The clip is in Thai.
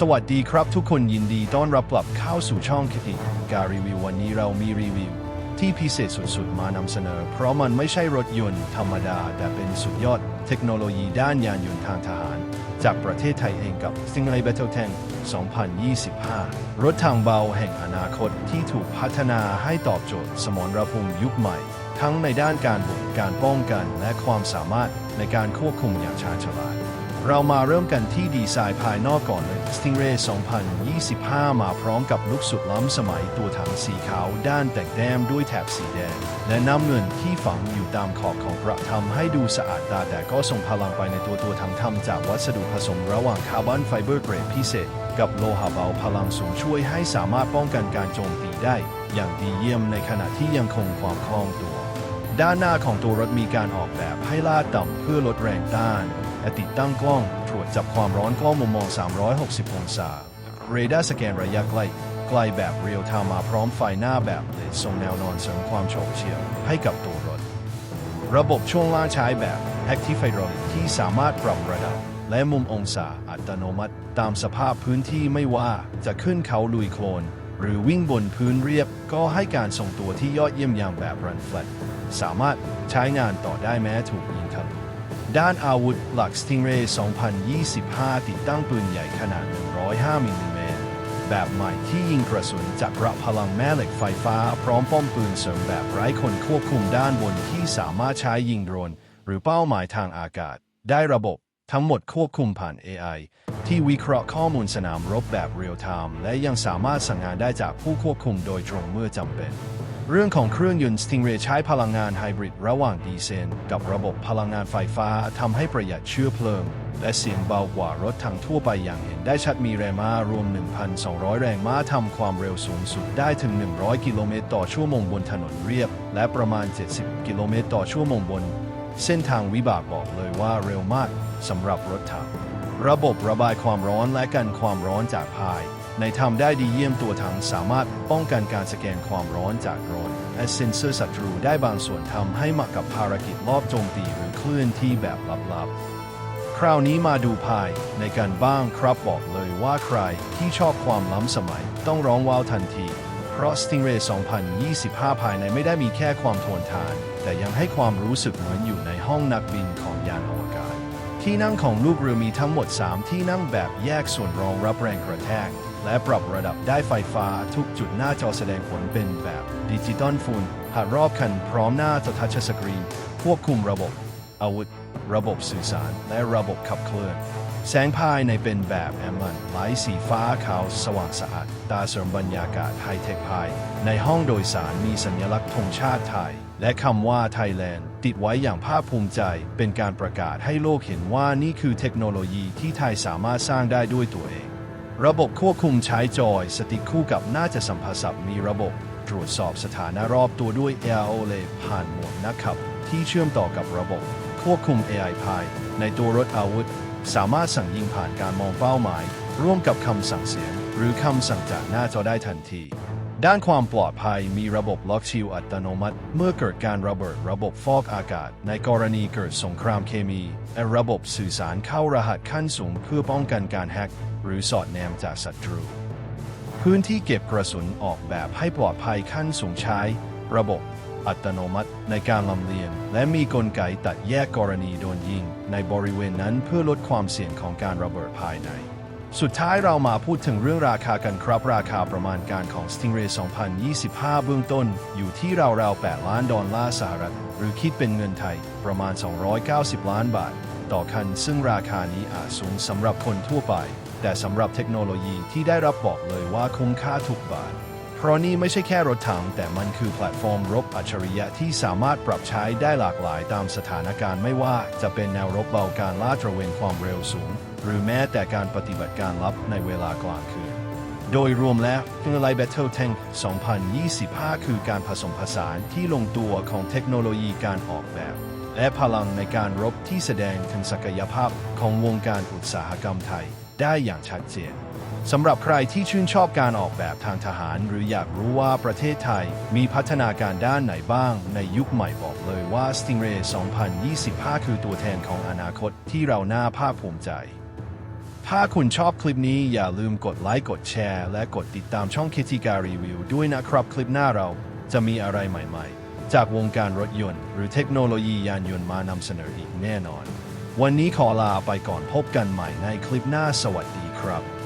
สวัสดีครับทุกคนยินดีต้อนรับกลับเข้าสู่ช่องคติการรีวิววันนี้เรามีรีวิว ที่พิเศษสุดๆ มานำเสนอ เพราะมันไม่ใช่รถยนต์ธรรมดา แต่เป็นสุดยอดเทคโนโลยีด้านยานยนต์ทางทหาร จากประเทศไทยเองกับ Stingray Battle Tank 2025 รถทางเบาแห่งอนาคตที่ถูกพัฒนาให้ตอบโจทย์ สมรภูมิยุคใหม่ ทั้งในด้านการบุกการป้องกันและความสามารถในการควบคุมอย่างชาญฉลาด เรามาเริ่มกันที่ดีไซน์ภายนอกก่อนเลย Stingray 2025 มาพร้อมกับลุคสุดล้ำสมัยตัวถังสีขาวด้านแต่งแต้มด้วยแถบสีแดง และน้ำเงินที่ฝังอยู่ตามขอบของกระทำให้ดูสะอาดตาแต่ก็ส่งพลังไปในตัวตัวถังทำจากวัสดุผสมระหว่างคาร์บอนไฟเบอร์เกรดพิเศษ กับโลหะเบาพลังสูงช่วยให้สามารถป้องกันการโจมตีได้ อย่างดีเยี่ยมในขณะที่ยังคงความคล่องตัว ด้านหน้าของตัวรถมีการออกแบบให้ลาดต่ำเพื่อลดแรงต้าน และติดตั้งกล้องตรวจจับความร้อนกล้องมุมมอง 360 องศา เรดาร์สแกนระยะใกล้ไกลแบบเรียลไทม์มาพร้อมไฟหน้าแบบเลดทรงแนวนอนเสริมความโฉบเฉี่ยวให้กับตัวรถ ระบบช่วงล่างใช้แบบ Active Hydraulic ที่สามารถปรับระดับ และมุมองศาอัตโนมัติ ตามสภาพพื้นที่ไม่ว่าจะขึ้นเขาลุยโคลน หรือวิ่งบนพื้นเรียบ ก็ให้การทรงตัวที่ยอดเยี่ยมอย่างแบบ Run Flat สามารถใช้งานต่อได้แม้ถูกยิงทะลุ ด้านอาวุธหลัก Stingray 2025 ติดตั้งปืนใหญ่ขนาด 105 มิลลิเมตร แบบใหม่ที่ยิงกระสุนจากระพลังแม่เหล็กไฟฟ้า พร้อมป้อมปืนเสริมแบบไร้คนควบคุมด้านบนที่สามารถใช้ยิงโดรน หรือเป้าหมายทางอากาศ ได้ระบบทั้งหมดควบคุมผ่าน AI ที่วิเคราะห์ข้อมูลสนามรบแบบเรียลไทม์และยังสามารถสั่งงานได้จากผู้ควบคุมโดยตรงเมื่อจำเป็น เรื่องของเครื่องยนต์ Stingray ใช้พลังงานไฮบริดระหว่างดีเซลกับระบบพลังงานไฟฟ้าทำให้ประหยัดเชื้อเพลิง และเสียงเบากว่ารถทางทั่วไปอย่างเห็นได้ชัดมีแรงม้ารวม 1,200 แรงม้าทำความเร็วสูงสุดได้ถึง 100 กิโลเมตรต่อชั่วโมงบนถนนเรียบ และประมาณ 70 กิโลเมตรต่อชั่วโมงบน เส้นทางวิบากบอกเลยว่าเร็วมากสำหรับรถถัง ระบบระบายความร้อนและกันความร้อนจากภาย ในทำได้ดีเยี่ยมตัวถังสามารถป้องกันการสแกนความร้อนจากโดรนและเซ็นเซอร์ศัตรูได้บางส่วนทำให้เหมาะกับภารกิจลอบโจมตีหรือเคลื่อนที่แบบลับๆ คราวนี้มาดูภายในกันบ้างครับบอกเลยว่าใครที่ชอบความล้ำสมัย ต้องร้องว้าวทันทีเพราะ Stingray 2025 ภายในไม่ได้มีแค่ความทนทาน แต่ยังให้ความรู้สึกเหมือนอยู่ในห้องนักบินของยาน ที่นั่งของลูกเรือมีทั้งหมด 3 ที่นั่งแบบแยกส่วนรองรับแรงกระแทก และปรับระดับได้ไฟฟ้าทุกจุดหน้าจอแสดงผลเป็นแบบดิจิตอลฟูลหารอบคันพร้อมหน้าจอทัชสกรีน ควบคุมระบบ อาวุธ ระบบสื่อสาร และระบบขับเคลื่อน แสงภายในเป็นแบบแอมมันไลสีฟ้าขาวสว่างสะอาด ตาเสริมบรรยากาศไฮเทคภาย ในห้องโดยสารมีสัญลักษณ์ธงชาติไทย และคำว่าไทยแลนด์ติดไว้อย่างภาคภูมิใจ เป็นการประกาศให้โลกเห็นว่านี่คือเทคโนโลยีที่ไทยสามารถสร้างได้ด้วยตัวเอง ระบบควบคุมใช้จอยสติคู่กับน้าจะสัมผัสมีระบบ ตรวจสอบสถานะรอบตัวด้วย AI o l e ผ่านโหมดนักขับ ที่เชื่อมต่อกับระบบ ควบคุม AI ภายในตัวรถอาวุธ สามารถสั่งยิงผ่านการมองเป้าหมาย ร่วมกับคำสั่งเสียง หรือคำสั่งจากหน้าจอได้ทันที ด้านความปลอดภัยมีระบบล็อกชิลอัตโนมัติ เมื่อเกิดการระเบิดระบบฟอกอากาศ ในกรณีเกิดสงครามเคมีและระบบสื่อสารเข้ารหัสขั้นสูงเพื่อป้องกันการแฮ็กหรือสอดแนมจากศัตรู พื้นที่เก็บกระสุนออกแบบให้ปลอดภัยขั้นสูงใช้ ระบบ อัตโนมัติในการลำเลียง และมีกลไกตัดแยกกรณีโดนยิง ในบริเวณนั้นเพื่อลดความเสี่ยงของการระเบิดภายใน สุดท้ายเรามาพูดถึงเรื่องราคากันครับ ราคาประมาณการของ Stingray 2025 เบื้องต้น อยู่ที่ราวๆ8ล้านดอลลาร์สหรัฐ หรือคิดเป็นเงินไทยประมาณ 290 ล้านบาท ต่อคัน ซึ่งราคานี้อาจสูงสำหรับคนทั่วไป แต่สำหรับเทคโนโลยีที่ได้รับบอกเลยว่าคุ้มค่าทุกบาท เพราะนี่ไม่ใช่แค่รถถังแต่มันคือแพลตฟอร์มรบอัจฉริยะที่สามารถปรับใช้ได้หลากหลายตามสถานการณ์ไม่ว่าจะเป็นแนวรบเบาการลาดตระเวนความเร็วสูง หรือแม้แต่การปฏิบัติการลับในเวลากลางคืน โดยรวมแล้ว f i n l i Battle Tank 2025 คือการผสมผสานที่ลงตัวของเทคโนโลยีการออกแบบ และพลังในการรบที่แสดงถึงศักยภาพของวงการอุตสาหกรรมไทย ได้อย่างชัดเจนสำหรับใครที่ชื่นชอบการออกแบบทางทหาร หรืออยากรู้ว่าประเทศไทยมีพัฒนาการด้านไหนบ้าง ในยุคใหม่บอกเลยว่า Stingray 2025 คือตัวแทนของอนาคตที่เราน่าภาคภูมิใจ ถ้าคุณชอบคลิปนี้อย่าลืมกดไลค์กดแชร์ และกดติดตามช่องคิติการีวิวด้วยนะครับคลิปหน้าเราจะมีอะไรใหม่ๆ จากวงการรถยนต์ หรือเทคโนโลยียานยนต์มานำเสนออีกแน่นอน วันนี้ขอลาไปก่อนพบกันใหม่ในคลิปหน้าสวัสดีครับ